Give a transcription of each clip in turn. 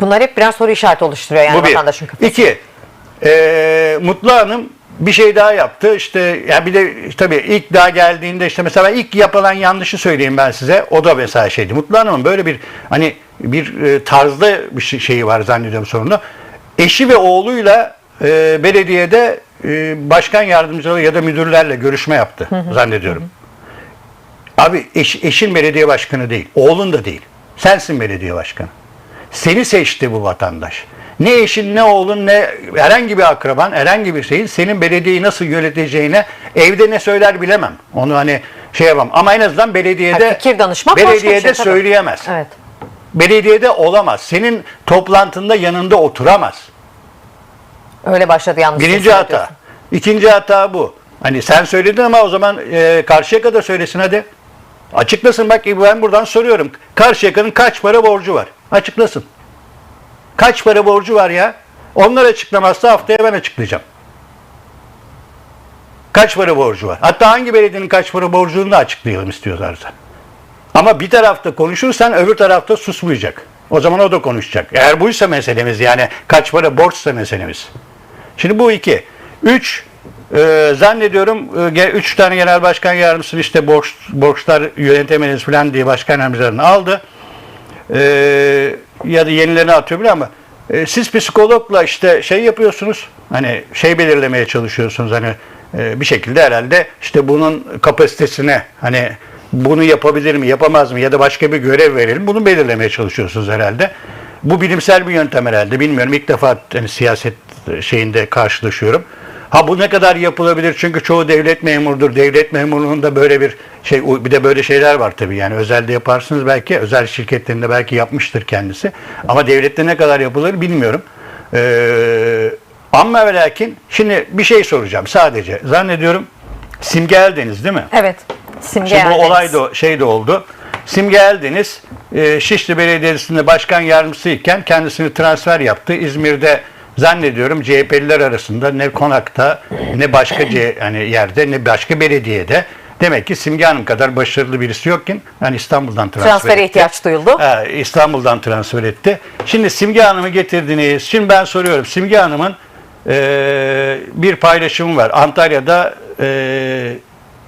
Bunlar hep birer soru işareti oluşturuyor yani Bu bir. vatandaşın kafasında. İki, e, Mutlu Hanım bir şey daha yaptı. İşte ya bir de tabii ilk daha geldiğinde işte mesela ilk yapılan yanlışı söyleyeyim ben size. O da mesela şeydi. Mutlu Hanım'ın böyle bir hani bir e, tarzda bir şey- şeyi var zannediyorum sorunu. Eşi ve oğluyla e, belediyede e, başkan yardımcıları ya da müdürlerle görüşme yaptı zannediyorum. Abi eş- eşin belediye başkanı değil. Oğlun da değil. Sensin belediye başkanı. Seni seçti bu vatandaş. Ne eşin, ne oğlun, ne herhangi bir akraban, herhangi bir şeyin senin belediyeyi nasıl yöneteceğine evde ne söyler bilemem. Onu hani şey yapamam. Ama en azından belediyede Ha, fikir danışmak bir belediyede şey, tabii. söyleyemez. Evet. Belediyede olamaz. Senin toplantında yanında oturamaz. Öyle başladı yalnız. Birinci hata. diyorsun. İkinci hata bu. Hani sen söyledin ama o zaman e, Karşıyaka da söylesin hadi. Açıklasın bak ben buradan soruyorum. Karşıyaka'nın kaç para borcu var? Açıklasın. Kaç para borcu var ya? Onlar açıklamazsa haftaya ben açıklayacağım. Kaç para borcu var? Hatta hangi belediyenin kaç para borcunu da açıklayalım istiyorlarsa. Ama bir tarafta konuşursan öbür tarafta susmayacak. O zaman o da konuşacak. Eğer buysa meselemiz yani kaç para borçsa meselemiz. Şimdi bu iki. Üç, e, zannediyorum e, üç tane genel başkan yardımcısı işte borç, borçlar yönetemeyiz falan diye başkan yardımcılarını aldı. E, ya da yenilerini atıyor bile ama e, siz psikologla işte şey yapıyorsunuz. Hani şey belirlemeye çalışıyorsunuz hani e, bir şekilde herhalde işte bunun kapasitesine hani bunu yapabilir mi yapamaz mı ya da başka bir görev verelim bunu belirlemeye çalışıyorsunuz herhalde. Bu bilimsel bir yöntem herhalde bilmiyorum ilk defa hani siyaset şeyinde karşılaşıyorum. Ha bu ne kadar yapılabilir çünkü çoğu devlet memurudur. Devlet memurluğunda böyle bir şey bir de böyle şeyler var tabii yani özelde yaparsınız belki özel şirketlerinde belki yapmıştır kendisi. Ama devlette ne kadar yapılır bilmiyorum. Ee, ama ve lakin şimdi bir şey soracağım sadece zannediyorum Simge Eldeniz değil mi? Evet. Simge Şimdi bu Eldeniz. olay da şey de oldu. Simge Eldeniz e, Şişli Belediyesi'nde başkan yardımcısıyken kendisini transfer yaptı. İzmir'de zannediyorum CHP'liler arasında ne konakta ne başka C, yani yerde ne başka belediyede demek ki Simge Hanım kadar başarılı birisi yokken yani İstanbul'dan transfer Transfere etti. ihtiyaç duyuldu. Ha, İstanbul'dan transfer etti. Şimdi Simge Hanım'ı getirdiniz. Şimdi ben soruyorum. Simge Hanım'ın e, bir paylaşımı var. Antalya'da e,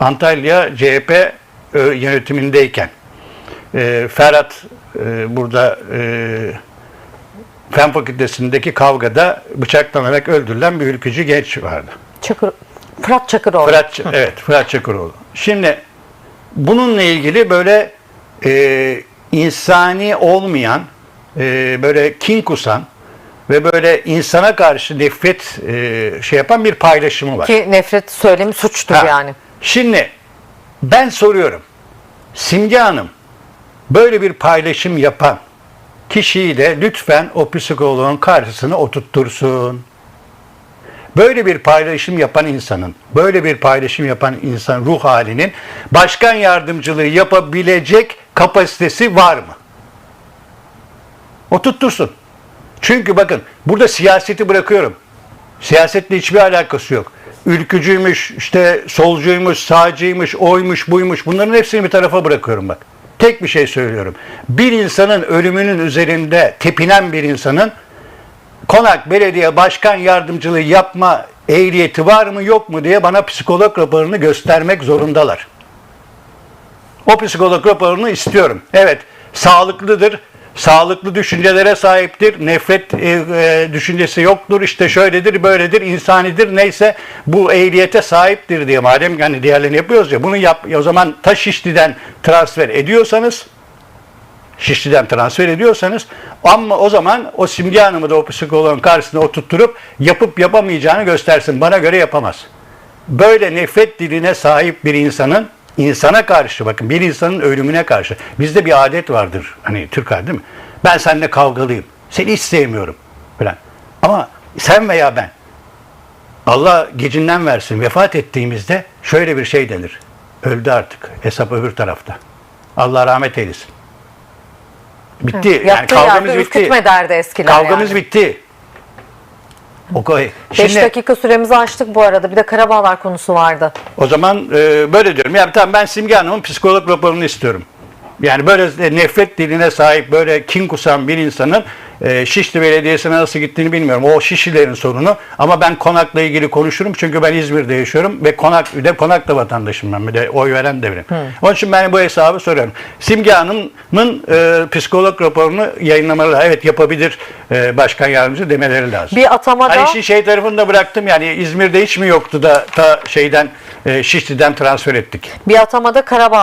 Antalya CHP e, yönetimindeyken e, Ferhat e, burada e, Fen Fakültesindeki kavgada bıçaklanarak öldürülen bir ülkücü genç vardı. Çakır, Fırat Çakıroğlu. Fırat, evet Fırat Çakıroğlu. Şimdi bununla ilgili böyle e, insani olmayan, e, böyle kin kusan ve böyle insana karşı nefret e, şey yapan bir paylaşımı var. Ki nefret söylemi suçtur Ha, yani. Şimdi ben soruyorum. Simge Hanım böyle bir paylaşım yapan kişiyi de lütfen o psikoloğun karşısına oturttursun. Böyle bir paylaşım yapan insanın, böyle bir paylaşım yapan insan ruh halinin başkan yardımcılığı yapabilecek kapasitesi var mı? Oturttursun. Çünkü bakın burada siyaseti bırakıyorum. Siyasetle hiçbir alakası yok. Ülkücüymüş, işte solcuymuş, sağcıymış, oymuş, buymuş bunların hepsini bir tarafa bırakıyorum bak. Tek bir şey söylüyorum. Bir insanın ölümünün üzerinde tepinen bir insanın konak belediye başkan yardımcılığı yapma ehliyeti var mı yok mu diye bana psikolog raporunu göstermek zorundalar. O psikolog raporunu istiyorum. Evet, sağlıklıdır. Sağlıklı düşüncelere sahiptir. Nefret e, e, düşüncesi yoktur. İşte şöyledir, böyledir, insanidir. Neyse bu ehliyete sahiptir diye. Madem yani diğerlerini yapıyoruz ya bunu yap. O zaman ta Şişli'den transfer ediyorsanız Şişli'den transfer ediyorsanız ama o zaman o Simge Hanım'ı da o psikoloğun karşısına oturtturup yapıp yapamayacağını göstersin. Bana göre yapamaz. Böyle nefret diline sahip bir insanın insana karşı bakın bir insanın ölümüne karşı bizde bir adet vardır hani Türk değil mi? Ben seninle kavgalıyım. Seni hiç sevmiyorum falan. Ama sen veya ben Allah gecinden versin vefat ettiğimizde şöyle bir şey denir. Öldü artık. Hesap öbür tarafta. Allah rahmet eylesin. Bitti. yani Yattığı kavgamız bitti. Kavgamız yani. bitti. O koy. 5 Şimdi dakika süremizi açtık bu arada. Bir de Karabağlar konusu vardı. o zaman e, böyle diyorum. Ya tamam ben Simge Hanım'ın psikolog raporunu istiyorum. Yani böyle nefret diline sahip, böyle kin kusan bir insanın e, Şişli Belediyesi'ne nasıl gittiğini bilmiyorum. O Şişlilerin sorunu. Ama ben Konak'la ilgili konuşurum çünkü ben İzmir'de yaşıyorum ve Konak bir de Konak'ta vatandaşım ben. Bir de oy veren de benim. Onun için ben bu hesabı soruyorum. Simge Hanım'ın e, psikolog raporunu yayınlamaları evet yapabilir e, başkan yardımcısı demeleri lazım. Bir atamada Hani işin şey tarafını da bıraktım yani İzmir'de hiç mi yoktu da ta şeyden e, Şişli'den transfer ettik. bir atamada Karabağlar